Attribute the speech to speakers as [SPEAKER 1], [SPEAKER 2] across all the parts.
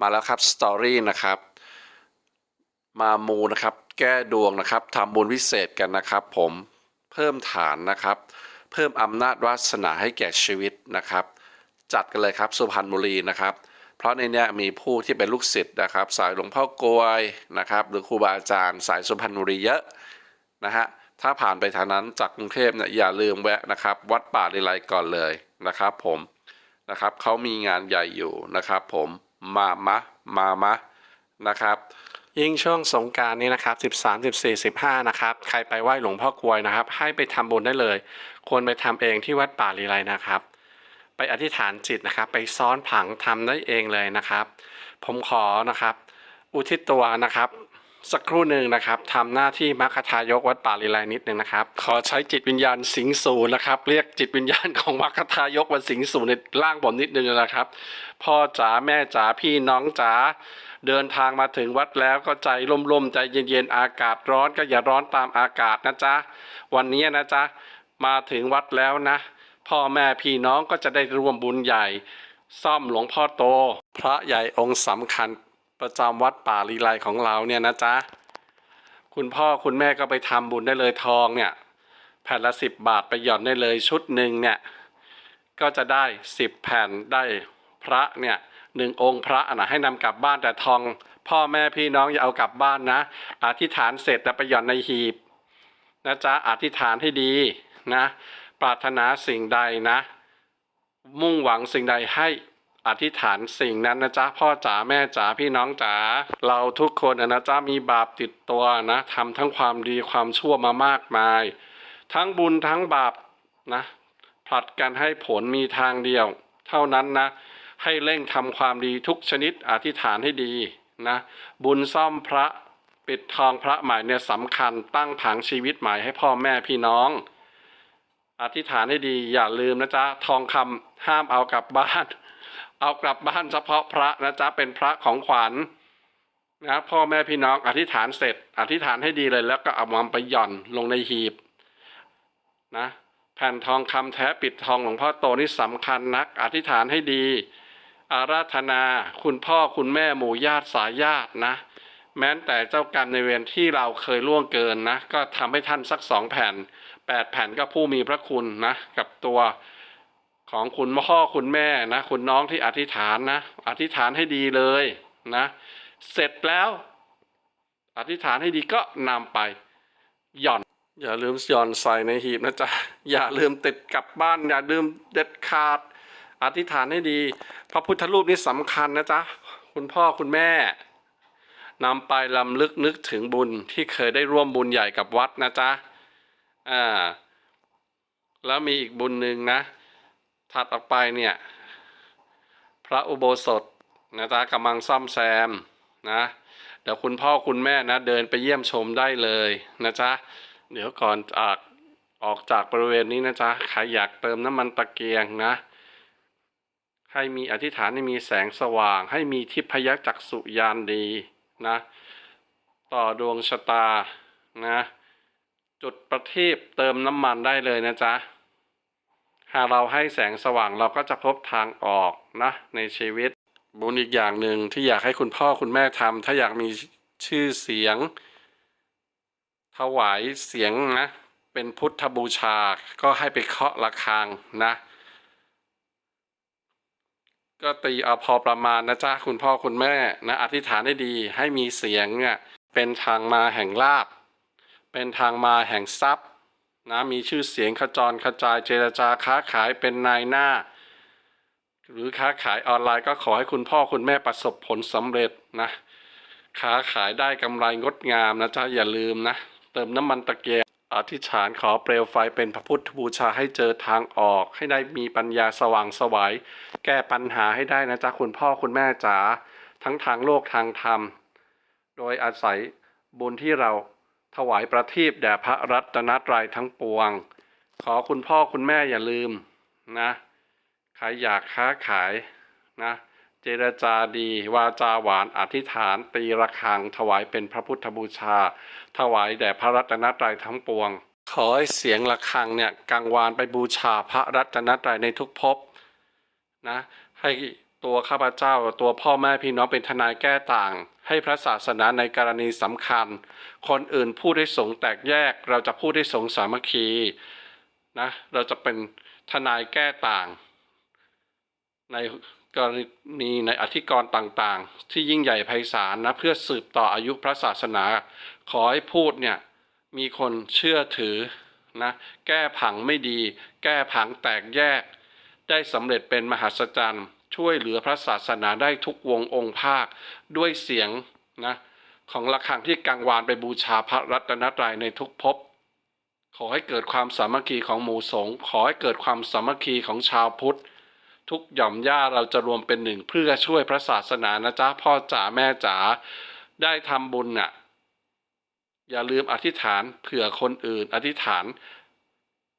[SPEAKER 1] มาแล้วครับสตอรี่นะครับ มามูนะครับ แก้ดวงนะครับทำบุญวิเศษกันนะครับ ผมเพิ่มฐานนะครับ เพิ่มอำนาจวาสนาให้แก่ชีวิตนะครับ จัดกันเลยครับสุพรรณบุรีนะครับ เพราะในเนี้ยมีผู้ที่เป็นลูกศิษย์นะครับ สายหลวงพ่อกลวยนะครับ หรือครูบาอาจารย์สายสุพรรณบุรีเยอะนะฮะถ้าผ่านไปทางนั้นจากกรุงเทพเนี่ยอย่าลืมแวะนะครับ วัดป่าลิไลก่อนเลยนะครับ ผมนะครับเขามีงานใหญ่อยู่นะครับ ผม มามะมามะนะครับ ยิ่งช่วงสงการนี้นะครับ 13 14 15 นะครับ ใครไปไหว้หลวงพ่อกลวยนะครับ ให้ไปทำบุญได้เลย ควรไปทำเองที่วัดป่าลีไลนะครับ ไปอธิษฐานจิตนะครับ ไปซ้อนผังทำได้เองเลยนะครับ ผมขอนะครับ อุทิศตัวนะครับ สักครู่หนึ่งนะครับทำหน้าที่มรคทายกวัดป่าลีไลนิดหนึ่งนะครับ ขอใช้จิตวิญญาณสิงสูนะครับ เรียกจิตวิญญาณของมรคทายกมาสิงสูในร่างผมนิดนึงนะครับ พ่อจ๋าแม่จ๋าพี่น้องจ๋าเดินทางมาถึงวัดแล้วก็ใจร่มๆใจเย็นๆอากาศร้อนก็อย่าร้อนตามอากาศนะจ๊ะวันนี้นะจ๊ะมาถึงวัดแล้วนะ พ่อแม่พี่น้องก็จะได้ร่วมบุญใหญ่ ซ่อมหลวงพ่อโต พระใหญ่องค์สำคัญ ประจำวัดป่าลีไลของเราเนี่ยนะจ๊ะ คุณพ่อคุณแม่ก็ไปทำบุญได้เลยทองเนี่ยแผ่นละสิบบาทไปหย่อนได้เลยชุดหนึ่งเนี่ย ก็จะได้สิบแผ่นได้พระเนี่ยหนึ่งองค์พระอะนะให้นำกลับบ้านแต่ทอง พ่อแม่พี่น้องอย่าเอากลับบ้านนะอธิษฐานเสร็จแล้วไปหย่อนในหีบนะจ๊ะอธิษฐานให้ดีนะ ปรารถนาสิ่งใดนะ มุ่งหวังสิ่งใดให้ อธิษฐานสิ่งนั้นนะจ๊ะพ่อจ๋าแม่จ๋าพี่น้องจ๋าเราทุกคนนะจ๊ะมีบาปติดตัวนะทำทั้งความดีความชั่วมามากมาย ทั้งบุญทั้งบาปนะผลัดกันให้ผลมีทางเดียว เท่านั้นนะ ให้เร่งทำความดีทุกชนิดอธิษฐานให้ดีนะบุญซ่อมพระปิดทองพระใหม่เนี่ยสำคัญตั้งผังชีวิตใหม่ให้พ่อแม่พี่น้องอธิษฐานให้ดีอย่าลืมนะจ๊ะทองคำห้ามเอากลับบ้าน เอากลับบ้านเฉพาะพระนะจ๊ะเป็นพระของขวัญนะพ่อแม่พี่น้องอธิษฐานเสร็จ อธิษฐานให้ดีเลย แล้วก็เอามันไปหย่อนลงในหีบนะแผ่นทองคำแท้ปิดทองหลวงพ่อโตนี่สำคัญนัก อธิษฐานให้ดี อาราธนา คุณพ่อคุณแม่หมู่ญาติสายญาตินะ แม้แต่เจ้ากรรมในเวรที่เราเคยล่วงเกินนะ ก็ทำให้ท่านสักสองแผ่นแปดแผ่นก็ผู้มีพระคุณนะ กับตัว ของคุณพ่อคุณแม่นะคุณน้องที่อธิษฐานนะ อธิษฐานให้ดีเลยนะ เสร็จแล้ว อธิษฐานให้ดีก็นำไปหย่อน อย่าลืมหย่อนใส่ในหีบนะจ๊ะอย่าลืมติดกลับบ้าน อย่าลืมเด็ดขาด อธิษฐานให้ดี พระพุทธรูปนี่สำคัญนะจ๊ะคุณพ่อคุณแม่นำไปลำลึกนึกถึงบุญที่เคยได้ร่วมบุญใหญ่กับวัดนะจ๊ะอ่าแล้วมีอีกบุญหนึ่งนะ ถัดออกไปเนี่ยพระอุโบสถนะจ๊ะกำลังซ่อมแซมนะเดี๋ยวคุณพ่อคุณแม่นะเดินไปเยี่ยมชมได้เลยนะจ๊ะเดี๋ยวก่อนจากออกจากบริเวณนี้นะจ๊ะใครอยากเติมน้ำมันตะเกียงนะให้มีอธิษฐานให้มีแสงสว่าง ให้มีทิพยจักษุยานดีนะต่อดวงชะตานะจุดประทีปเติมน้ำมันได้เลยนะจ๊ะ หากเราให้แสงสว่างเราก็จะพบทางออกนะในชีวิต บุญอีกอย่างหนึ่งที่อยากให้คุณพ่อคุณแม่ทำถ้าอยากมีชื่อเสียง ถวายเสียงนะ เป็นพุทธบูชาก็ให้ไปเคาะระฆังนะ ก็ตีเอาพอประมาณนะจ๊ะคุณพ่อคุณแม่นะอธิษฐานให้ดีให้มีเสียงเนี่ยเป็นทางมาแห่งลาบ เป็นทางมาแห่งทรัพย์ นะมีชื่อเสียงขจรกระจายเจรจาค้าขายเป็นนายหน้า หรือค้าขายออนไลน์ก็ขอให้คุณพ่อคุณแม่ประสบผลสำเร็จนะ ค้าขายได้กำไรงดงามนะจ๊ะอย่าลืมนะ เติมน้ำมันตะเกียงอธิษฐานขอเปลวไฟเป็นพระพุทธบูชาให้เจอทางออก ให้ได้มีปัญญาสว่างสวายแก้ปัญหาให้ได้นะจ๊ะคุณพ่อคุณแม่จ๋าทั้งทางโลกทางธรรม โดยอาศัยบุญที่เรา ถวายประทีปแด่พระรัตนตรัยทั้งปวง ขอคุณพ่อคุณแม่อย่าลืมนะใครอยากค้าขายนะเจรจาดี วาจาหวานอธิษฐาน ตีระฆัง ถวายเป็นพระพุทธบูชา ถวายแด่พระรัตนตรัยทั้งปวง ขอให้เสียงระฆังเนี่ยกังวานไปบูชาพระรัตนตรัยในทุกภพนะให้ ตัวข้าพเจ้าตัวพ่อแม่พี่น้องเป็นทนายแก้ต่าง ให้พระศาสนาในกรณีสำคัญ คนอื่นพูดให้สงแตกแยก เราจะพูดให้สงสามัคคีนะเราจะเป็นทนายแก้ต่าง ในกรณีในอธิกรณ์ต่างๆ ที่ยิ่งใหญ่ไพศาลนะเพื่อสืบต่ออายุพระศาสนา ขอให้พูดเนี่ยมีคนเชื่อถือนะแก้ผังไม่ดี แก้ผังแตกแยก ได้สำเร็จเป็นมหัศจรรย์ ช่วยเหลือพระศาสนาได้ทุกวงองค์ภาคด้วยเสียงนะของระฆังที่กังวานไปบูชาพระรัตนตรัยในทุกภพขอให้เกิดความสามัคคีของหมู่สงฆ์ขอให้เกิดความสามัคคีของชาวพุทธ ทุกหย่อมย่าเราจะรวมเป็นหนึ่งเพื่อช่วยพระศาสนานะจ๊ะพ่อจ๋าแม่จ๋าได้ทำบุญน่ะ อย่าลืมอธิษฐานเผื่อคนอื่น อธิษฐาน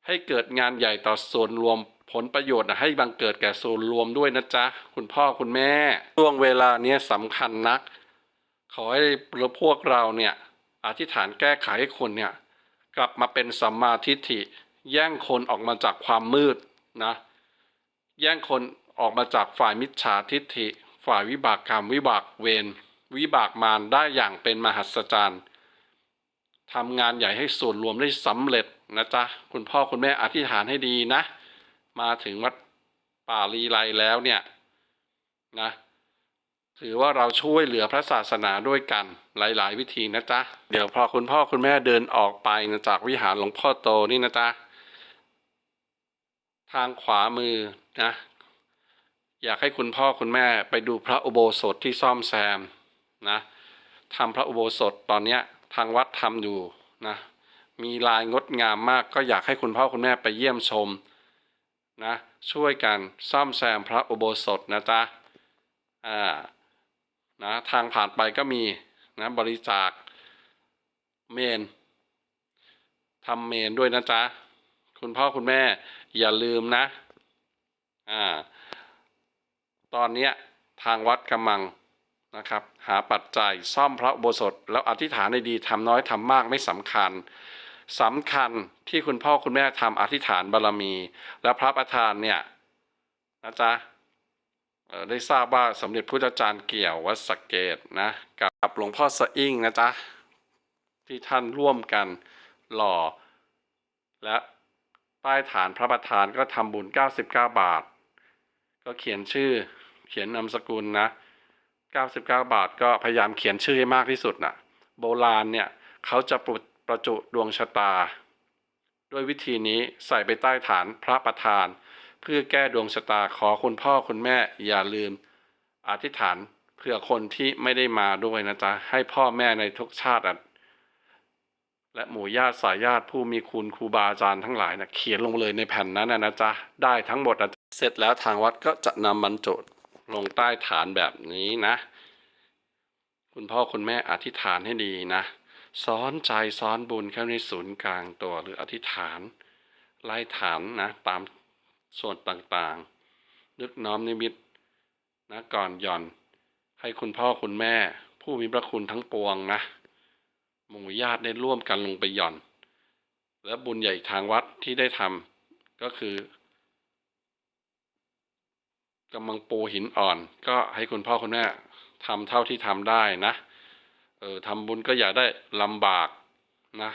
[SPEAKER 1] ให้เกิดงานใหญ่ต่อส่วนรวมผลประโยชน์ให้บังเกิดแก่ส่วนรวมด้วยนะจ๊ะ คุณพ่อคุณแม่ ช่วงเวลาเนี้ยสำคัญนัก ขอให้พวกเราเนี่ยอธิษฐานแก้ไขให้คนเนี่ยกลับมาเป็นสัมมาทิฏฐิ แย่งคนออกมาจากความมืดนะ แย่งคนออกมาจากฝ่ายมิจฉาทิฏฐิ ฝ่ายวิบากกรรมวิบากเวรวิบากมารได้อย่างเป็นมหัศจรรย์ ทำงานใหญ่ให้ส่วนรวมได้สำเร็จนะจ๊ะ คุณพ่อคุณแม่อธิษฐานให้ดีนะ มาถึงวัดป่าลีไลแล้วเนี่ยนะถือว่าเราช่วยเหลือพระศาสนาด้วยกันหลาย ๆ วิธีนะจ๊ะ เดี๋ยวพอคุณพ่อคุณแม่เดินออกไปนะจากวิหารหลวงพ่อโตนี่นะจ๊ะ ทางขวามือนะ อยากให้คุณพ่อคุณแม่ไปดูพระอุโบสถที่ซ่อมแซมนะทำพระอุโบสถตอนเนี้ย ทางวัดทำอยู่นะมีลายงดงามมากก็อยากให้คุณพ่อคุณแม่ไปเยี่ยมชมนะช่วยกันซ่อมแซมพระอุโบสถนะจ๊ะอ่านะทางผ่านไปก็มีนะบริจาคเมนทำเมนด้วยนะจ๊ะคุณพ่อคุณแม่อย่าลืมนะอ่าตอนเนี้ยทางวัดกำลัง นะครับหาปัจจัยซ่อมพระอุโบสถ แล้วอธิษฐานในดีทำน้อยทำมากไม่สำคัญสำคัญที่คุณพ่อคุณแม่ทำอธิษฐานบารมี และพระประธานเนี่ยนะจ๊ะได้ทราบว่าสมเด็จพุทธจารย์เกี่ยววัดสเกตนะกับหลวงพ่อสะอิ่งนะจ๊ะที่ท่านร่วมกันหล่อ และใต้ฐานพระประธานก็ทำบุญ 99 บาท ก็เขียนชื่อเขียนนามสกุลนะ 99 บาทก็พยายามเขียนชื่อให้มากที่สุดนะโบราณเนี่ยเขาจะปลุประจุดวงชะตา ด้วยวิธีนี้ใส่ไปใต้ฐานพระประธาน เพื่อแก้ดวงชะตาขอคุณพ่อคุณแม่อย่าลืม อธิษฐานเพื่อคนที่ไม่ได้มาด้วยนะจ๊ะ ให้พ่อแม่ในทุกชาติและหมู่ญาติสายญาติผู้มีคุณครูบาอาจารย์ทั้งหลายนะเขียนลงเลยในแผ่นนั้นนะนะจ๊ะ ได้ทั้งหมดนะเสร็จแล้วทางวัดก็จะนำบรรจุ ลงใต้ฐานแบบนี้นะ คุณพ่อคุณแม่อธิษฐานให้ดีนะ ซ้อนใจซ้อนบุญเข้าในศูนย์กลางตัวหรืออธิษฐาน ไล่ฐานนะ ตามส่วนต่างๆ นึกน้อมนิมิตนะก่อนหย่อน ให้คุณพ่อคุณแม่ ผู้มีพระคุณทั้งปวงนะหมู่ญาติได้ร่วมกันลงไปหย่อน และบุญใหญ่ทางวัดที่ได้ทำก็คือ กำลังปูหินอ่อน ก็ให้คุณพ่อคุณแม่ทำเท่าที่ทำได้นะเออทำบุญก็อย่าได้ลำบากนะ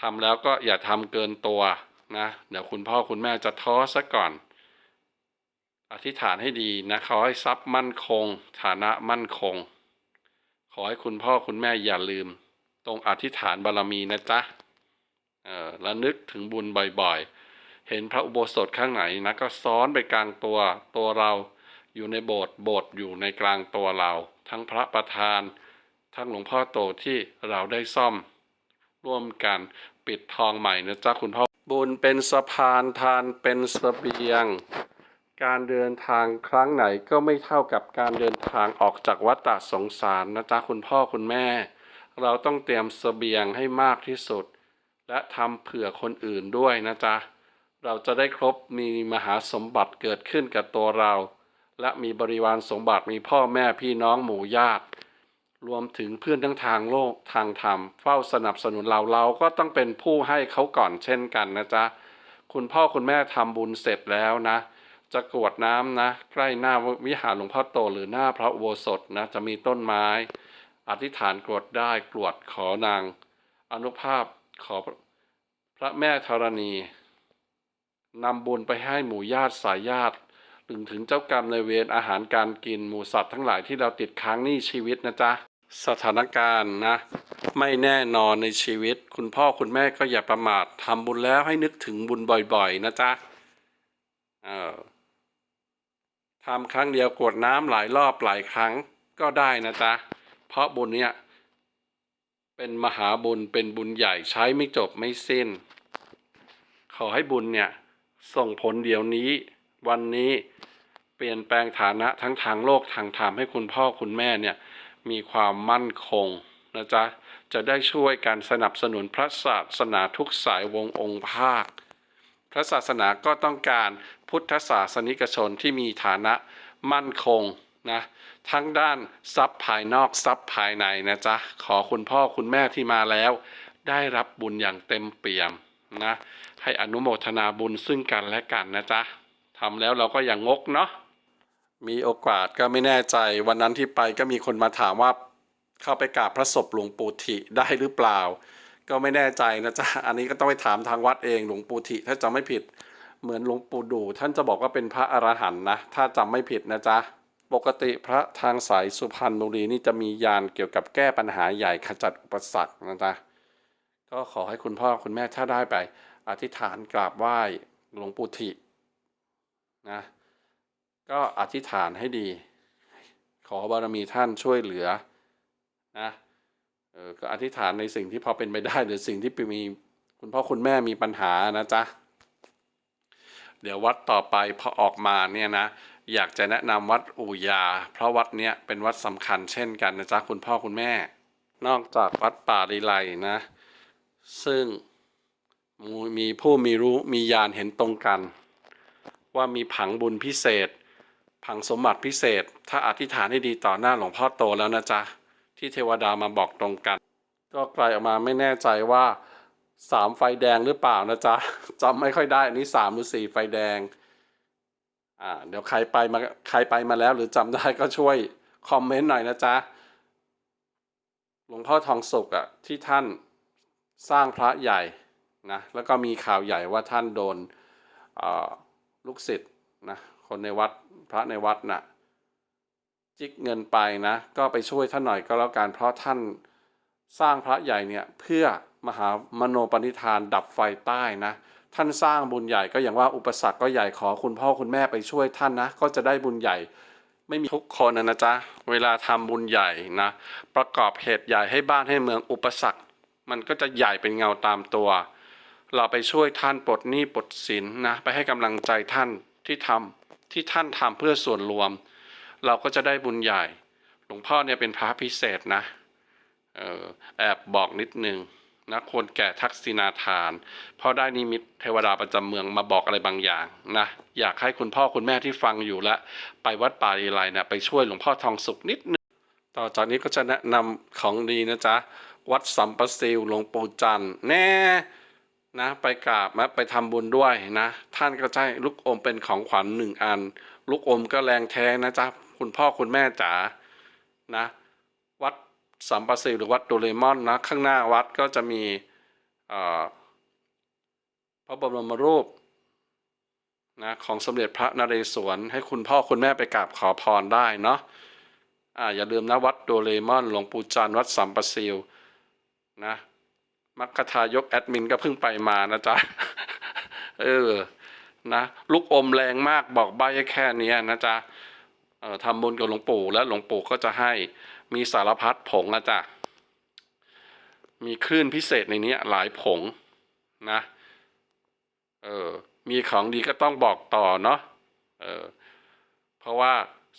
[SPEAKER 1] ทำแล้วก็อย่าทำเกินตัวนะเดี๋ยวคุณพ่อคุณแม่จะท้อซะก่อน อธิษฐานให้ดีนะขอให้ทรัพย์มั่นคง ฐานะมั่นคง ขอให้คุณพ่อคุณแม่อย่าลืม ตรงอธิษฐานบารมีนะจ๊ะเออแล้วนึกถึงบุญบ่อยๆ เห็นพระอุโบสถข้างไหนนะก็ซ้อนไปกลางตัวตัวเรา อยู่ในโบสถ์โบสถ์อยู่ในกลางตัวเรา ทั้งพระประธาน ทั้งหลวงพ่อโตที่เราได้ซ่อม ร่วมกันปิดทองใหม่นะจ๊ะคุณพ่อบุญเป็นสะพานทานเป็นสเสบียง การเดินทางครั้งไหนก็ไม่เท่ากับการเดินทางออกจากวัฏฏะสงสารนะจ๊ะคุณพ่อคุณแม่ เราต้องเตรียมสเสบียงให้มากที่สุด และทำเผื่อคนอื่นด้วยนะจ๊ะ เราจะได้ครบมีมหาสมบัติเกิดขึ้นกับตัวเรา และมีบริวารสมบัติมีพ่อแม่พี่น้องหมู่ญาติ รวมถึงเพื่อนทั้งทางโลกทางธรรม เฝ้าสนับสนุนเราเราก็ต้องเป็นผู้ให้เขาก่อนเช่นกันนะจ๊ะ คุณพ่อคุณแม่ทำบุญเสร็จแล้วนะ จะกรวดน้ำนะ ใกล้หน้าวิหารหลวงพ่อโตหรือหน้าพระอุโบสถนะจะมีต้นไม้ อธิษฐานกรวดได้กรวดขอนางอนุภาพขอพระแม่ธรณี นำบุญไปให้หมู่ญาติสายญาติถึงถึงเจ้ากรรมในเวรอาหารการกินหมูสัตว์ทั้งหลายที่เราติดค้างหนี้ชีวิตนะจ๊ะ สถานการณ์นะ ไม่แน่นอนในชีวิต คุณพ่อคุณแม่ก็อย่าประมาททำบุญแล้วให้นึกถึงบุญบ่อยๆ นะจ๊ะเออทำครั้งเดียวกรวดน้ำหลายรอบหลายครั้งก็ได้นะจ๊ะ เพราะบุญเนี้ยเป็นมหาบุญเป็นบุญใหญ่ใช้ไม่จบไม่สิ้น ขอให้บุญเนี่ย ส่งผลเดี๋ยวนี้ วันนี้เปลี่ยนแปลงฐานะทั้งทางโลกทางธรรมให้คุณพ่อคุณแม่เนี่ยมีความมั่นคงนะจ๊ะจะได้ช่วยการสนับสนุนพระศาสนาทุกสายวงองค์ภาค พระศาสนาก็ต้องการพุทธศาสนิกชนที่มีฐานะมั่นคงนะทั้งด้านทรัพย์ภายนอกทรัพย์ภายในนะจ๊ะขอคุณพ่อคุณแม่ที่มาแล้ว ได้รับบุญอย่างเต็มเปี่ยมนะ ให้อนุโมทนาบุญซึ่งกันและกันนะจ๊ะทำแล้วเราก็อย่างงกเนาะมีโอกาสก็ไม่แน่ใจวันนั้นที่ไปก็มีคนมาถามว่าเข้าไปกราบพระศพหลวงปู่ถิได้หรือเปล่า ก็ไม่แน่ใจนะจ๊ะอันนี้ก็ต้องไปถามทางวัดเองหลวงปู่ถิถ้าจำไม่ผิดเหมือนหลวงปู่ดู ท่านจะบอกว่าเป็นพระอรหันต์นะถ้าจำไม่ผิดนะจ๊ะปกติพระทางสายสุพรรณบุรีนี่จะมียานเกี่ยวกับแก้ปัญหาใหญ่ขจัดอุปสรรคนะจ๊ะก็ขอให้คุณพ่อคุณแม่ถ้าได้ไป อธิษฐานกราบไหว้หลวงปู่ถินะก็อธิษฐานให้ดี ขอบารมีท่านช่วยเหลือนะเออก็อธิษฐานในสิ่งที่พอเป็นไปได้ หรือสิ่งที่มีคุณพ่อคุณแม่มีปัญหานะจ๊ะเดี๋ยววัดต่อไปพอออกมาเนี่ยนะอยากจะแนะนำวัดอู่ยา เพราะวัดเนี้ยเป็นวัดสำคัญเช่นกันนะจ๊ะคุณพ่อคุณแม่ นอกจากวัดป่าลีไลนะ ซึ่ง มีผู้มีรู้มีญาณเห็นตรงกัน ว่ามีผังบุญพิเศษ ผังสมบัติพิเศษ ถ้าอธิษฐานให้ดีต่อหน้าหลวงพ่อโตแล้วนะจ๊ะ ที่เทวดามาบอกตรงกัน ก็ไกลออกมาไม่แน่ใจว่าสามไฟแดงหรือเปล่านะจ๊ะจำไม่ค่อยได้อันนี้สามหรือสี่ไฟแดงอ่าเดี๋ยวใครไปมาใครไปมาแล้ว หรือจำได้ก็ช่วยคอมเมนต์หน่อยนะจ๊ะหลวงพ่อทองสุกอะที่ท่านสร้างพระใหญ่ นะแล้วก็มีข่าวใหญ่ว่าท่านโดนลูกศิษย์นะคนในวัดพระในวัดน่ะจิกเงินไปนะก็ไปช่วยท่านหน่อยก็แล้วกันเพราะท่านสร้างพระใหญ่เนี่ยเพื่อมหามโนปณิธานดับไฟใต้นะท่านสร้างบุญใหญ่ก็อย่างว่าอุปสรรคก็ใหญ่ขอคุณพ่อคุณแม่ไปช่วยท่านนะก็จะได้บุญใหญ่ไม่มีทุกคนนะนะจ๊ะเวลาทำบุญใหญ่นะประกอบเหตุใหญ่ให้บ้านให้เมืองอุปสรรค มันก็จะใหญ่เป็นเงาตามตัว เราไปช่วยท่านปลดหนี้ปลดสินนะไปให้กำลังใจท่านที่ทำที่ท่านทำเพื่อส่วนรวม เราก็จะได้บุญใหญ่ หลวงพ่อเนี่ยเป็นพระพิเศษนะออแอบบอกนิดนึงนะควรแก่ทักษิณาทานเพราะได้นิมิตเทวดาประจำเมืองมาบอกอะไรบางอย่างนะอยากให้คุณพ่อคุณแม่ที่ฟังอยู่และไปวัดป่าลีไลนะไปช่วยหลวงพ่อทองสุขนิดนึงต่อจากนี้ก็จะแนะนำของดีนะจ๊ะ วัดสัมปสิวหลวงปู่จันทร์แน่ นะไปกราบนะไปทำบุญด้วยนะ ท่านก็ใช้ลูกอมเป็นของขวัญหนึ่งอัน ลูกอมก็แรงแท้นะจ๊ะคุณพ่อคุณแม่จ๋านะ วัดสัมปสิวหรือวัดโดเรมอนนะ ข้างหน้าวัดก็จะมีพระบรมรูปนะของสมเด็จพระนเรศวรให้คุณพ่อคุณแม่ไปกราบขอพรได้เนาะอ่าอย่าลืมนะวัดโดเรมอนหลวงปู่จันทร์วัดสัมปซิลนะ มัคคทายกแอดมินก็เพิ่งไปมานะจ๊ะ เออ นะ ลูกอมแรงมากบอกใบแค่นี้นะจ๊ะ เออทำบุญกับหลวงปู่แล้วหลวงปู่ก็จะให้มีสารพัดผงนะจ๊ะ มีคลื่นพิเศษในนี้หลายผงนะ เออ มีของดีก็ต้องบอกต่อเนาะ เออ เพราะว่า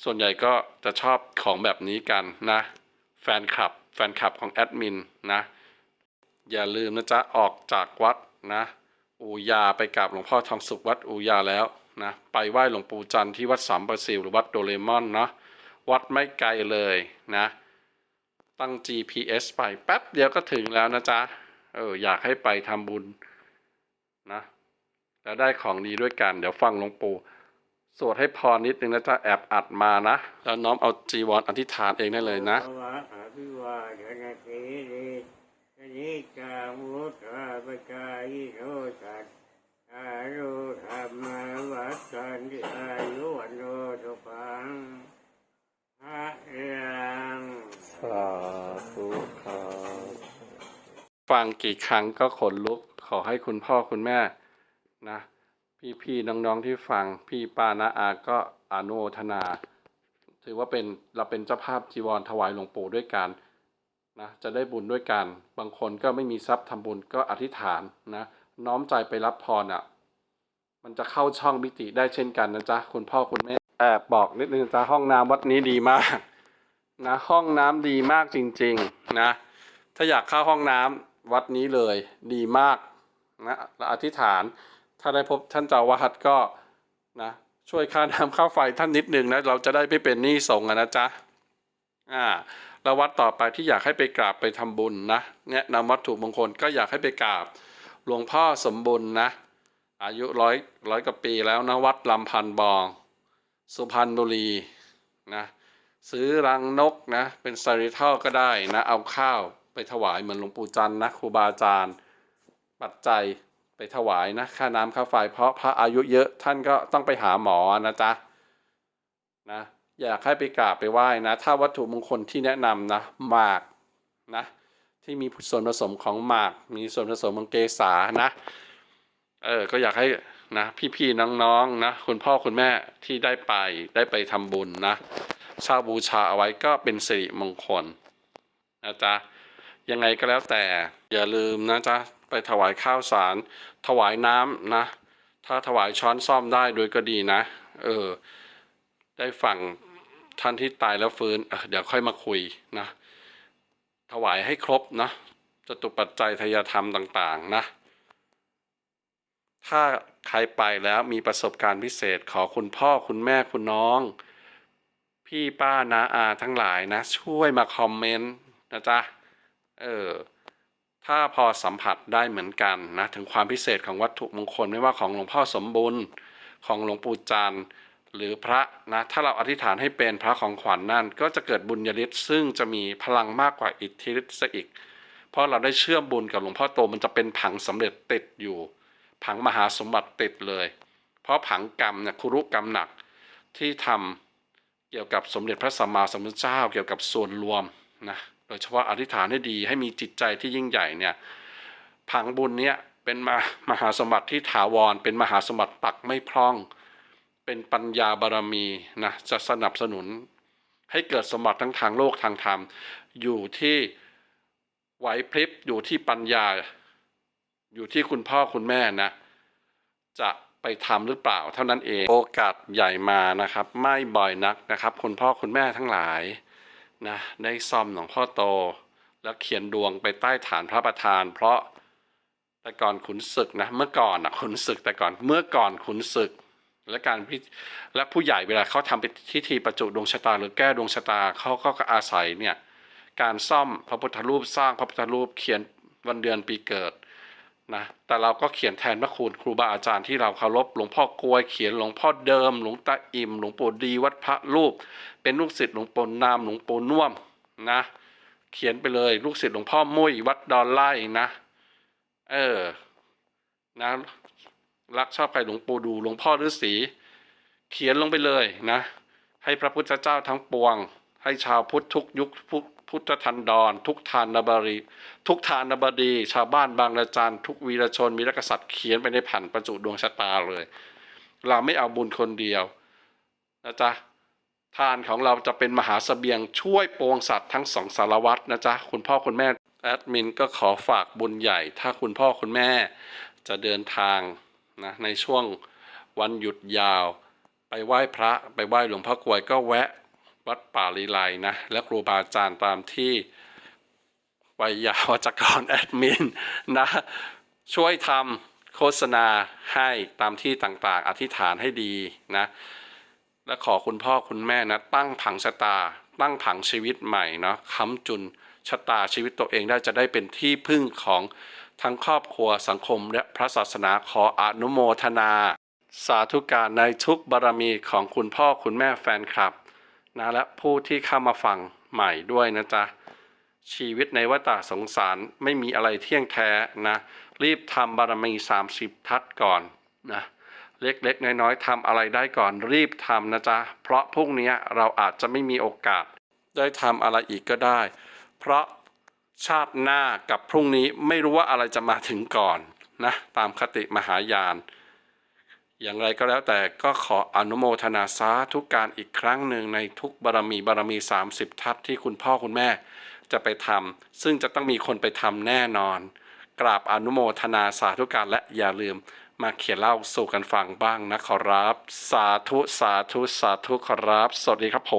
[SPEAKER 1] ส่วนใหญ่ก็จะชอบของแบบนี้กันนะ แฟนคลับ แฟนคลับของแอดมินนะ อย่าลืมนะจ๊ะออกจากวัดนะ อูยาไปกราบหลวงพ่อทองสุขวัดอูยาแล้วนะไปไหว้หลวงปู่จันทร์ที่วัดสามประสิวหรือวัดโดเรมอนเนาะวัดไม่ไกลเลยนะ ตั้ง GPS ไปแป๊บเดียวก็ถึงแล้วนะจ๊ะเอออยากให้ไปทำบุญนะแล้วได้ของดีด้วยกัน เดี๋ยวฟังหลวงปู่สวดให้พรนิดนึงนะจ๊ะแอบอัดมานะ แล้วน้อมเอาจีวรอธิษฐานเองได้เลยนะ
[SPEAKER 2] วะอภิวาทนาสีริส นิจามุตตาปกายโนสัตอารุธรรมวัฏสันติอายุวันโนสุขังพระลัง
[SPEAKER 1] สาธุครับฟังกี่ครั้งก็ขนลุก ขอให้คุณพ่อคุณแม่นะพี่ๆน้องๆที่ฟังพี่ป้านาอาก็อนุโมทนา ถือว่าเป็นเราเป็นเจ้าภาพจีวรถวายหลวงปู่ด้วยกัน นะจะได้บุญด้วยกัน บางคนก็ไม่มีทรัพย์ทำบุญก็อธิษฐานนะน้อมใจไปรับพรอะ มันจะเข้าช่องมิติได้เช่นกันนะจ๊ะคุณพ่อคุณแม่แอบบอกนิดนึงจ้ะห้องน้ำวัดนี้ดีมากนะห้องน้ำดีมากจริง ๆ นะ ถ้าอยากเข้าห้องน้ำวัดนี้เลยดีมากนะและอธิษฐาน ถ้าได้พบท่านเจ้าวาดก็นะช่วยค่าน้ำค่าไฟท่านนิดหนึ่งนะเราจะได้ไม่เป็นหนี้ส่งนะจ๊ะอ่า แล้ววัดต่อไปที่อยากให้ไปกราบไปทำบุญนะแนะนำวัตถุมงคลก็อยากให้ไปกราบหลวงพ่อสมบุญนะ อายุร้อยร้อยกว่าปีแล้วนะวัดลำพันบอง สุพรรณบุรีนะซื้อรังนกนะเป็นซาริทัลก็ได้นะ เอาข้าวไปถวายเหมือนหลวงปู่จันนะครูบาอาจารย์ ปัจจัยไปถวายนะค่าน้ำค่าไฟเพราะพระอายุเยอะท่านก็ต้องไปหาหมอนะจ๊ะนะ อยากให้ไปกราบไปไหว้นะ ถ้าวัตถุมงคลที่แนะนำนะหมากนะที่มีส่วนผสมของหมาก มีส่วนผสมของเกสานะเออก็อยากให้นะพี่ๆน้องๆนะคุณพ่อคุณแม่ที่ได้ไปได้ไปทำบุญนะเช่าบูชาเอาไว้ก็เป็นสิริมงคลนะจ๊ะยังไงก็แล้วแต่อย่าลืมนะจ๊ะไปถวายข้าวสาร ถวายน้ำนะ ถ้าถวายช้อนซ่อมได้โดวยก็ดีนะ เออ ได้ฟังท่านที่ตายแล้วฟื้นเดี๋ยวค่อยมาคุยนะถวายให้ครบนะจตุปัจจัยทายธรรมต่างๆนะ ถ้าใครไปแล้วมีประสบการณ์พิเศษขอคุณพ่อคุณแม่คุณน้อง พี่ป้านาอาทั้งหลายนะ ช่วยมาคอมเมนต์นะจ๊ะ เออ ถ้าพอสัมผัสได้เหมือนกันนะ ถึงความพิเศษของวัตถุมงคลไม่ว่าของหลวงพ่อสมบุญของหลวงปู่จันทร์ หรือพระนะถ้าเราอธิษฐานให้เป็นพระของขวัญนนั่น ก็จะเกิดบุญญาฤทธิ์ซึ่งจะมีพลังมากกว่าอิทธิฤทธิ์ซะอีก เพราะเราได้เชื่อมบุญกับหลวงพ่อโตมันจะเป็นผังสำเร็จติดอยู่ ผังมหาสมบัติติดเลย เพราะผังกรรมเนี่ยคุรุกรรมหนักที่ทำเกี่ยวกับสมเด็จพระสัมมาสัมพุทธเจ้าเกี่ยวกับส่วนรวมนะโดยเฉพาะอธิษฐานให้ดีให้มีจิตใจที่ยิ่งใหญ่เนี่ยผังบุญเนี่ยเป็นมามหาสมบัติที่ถาวรเป็นมหาสมบัติปักไม่พร่อง เป็นปัญญาบารมีนะจะสนับสนุนให้เกิดสมบัติทั้งทางโลกทางธรรม อยู่ที่ไหวพริบอยู่ที่ปัญญา อยู่ที่คุณพ่อคุณแม่นะ จะไปทำหรือเปล่าเท่านั้นเองโอกาสใหญ่มานะครับ ไม่บ่อยนักนะครับ คุณพ่อคุณแม่ทั้งหลายนะได้ซ่อมหลวงพ่อโต แล้วเขียนดวงไปใต้ฐานพระประธาน เพราะแต่ก่อนขุนศึกนะเมื่อก่อนอะขุนศึกแต่ก่อนเมื่อก่อนขุนศึก และการและผู้ใหญ่เวลาเขาทำพิธีประจุดวงชะตา หรือแก้ดวงชะตาเขาก็อาศัยเนี่ยการซ่อมพระพุทธรูปสร้างพระพุทธรูปเขียนวันเดือนปีเกิดนะแต่เราก็เขียนแทนพระคุณครูบาอาจารย์ที่เราเคารพหลวงพ่อกลวยเขียนหลวงพ่อเดิม หลวงตาอิ่มหลวงปู่ดีวัดพระรูป เป็นลูกศิษย์หลวงปู่นามหลวงปู่น่วมนะเขียนไปเลยลูกศิษย์หลวงพ่อมุ้ยวัดดอนไล่นะเออนะ รักชอบใครหลวงปู่ดูหลวงพ่อฤาษีเขียนลงไปเลยนะ ให้พระพุทธเจ้าทั้งปวง ให้ชาวพุทธทุกยุคพุทธพุทธทันดร ทุกทานนบรีทุกทานนบดี ชาวบ้านบางระจันทุกวีรชนมีรักษัตริย์เขียนไปในแผ่นประจุดวงชะตาเลย เราไม่เอาบุญคนเดียวนะจ๊ะทานของเราจะเป็นมหาเสบียงช่วยปวงสัตว์ทั้งสองสารวัตรนะจ๊ะคุณพ่อคุณแม่แอดมินก็ขอฝากบุญใหญ่ ถ้าคุณพ่อคุณแม่จะเดินทาง นะในช่วงวันหยุดยาว ไปไหว้พระไปไหว้หลวงพ่อกวยก็แวะวัดป่าลีไลนะ และครูบาอาจารย์ตามที่วัยยาวัจกรแอดมินนะ ช่วยทำโฆษณาให้ตามที่ต่างๆ อธิษฐานให้ดีนะ และขอคุณพ่อคุณแม่นะ ตั้งผังชะตา ตั้งผังชีวิตใหม่เนาะค้ำจุนชะตาชีวิตตัวเองได้จะได้เป็นที่พึ่งของ ทั้งครอบครัวสังคมและพระศาสนาขออนุโมทนา สาธุการในทุกบารมีของคุณพ่อคุณแม่แฟนคลับนะและผู้ที่เข้ามาฟังใหม่ด้วยนะจ๊ะ ชีวิตในวัฏสงสารไม่มีอะไรเที่ยงแท้นะ รีบทำบารมี 30 ทัศก่อนนะเล็กๆ น้อยๆทำอะไรได้ก่อนรีบทำนะจ๊ะ เพราะพรุ่งนี้เราอาจจะไม่มีโอกาส ได้ทำอะไรอีกก็ได้ เพราะ ชาติหน้ากับพรุ่งนี้ไม่รู้ว่าอะไรจะมาถึงก่อนนะตามคติมหายาน อย่างไรก็แล้วแต่ก็ขออนุโมทนาสาธุการอีกครั้งหนึ่งในทุกบารมีบารมี 30 ทัศที่คุณพ่อคุณแม่จะไปทำซึ่งจะต้องมีคนไปทำแน่นอน กราบอนุโมทนาสาธุการและอย่าลืมมาเขียนเล่าสู่กันฟังบ้างนะขอรับ สาธุสาธุสาธุขอรับ สวัสดีครับผม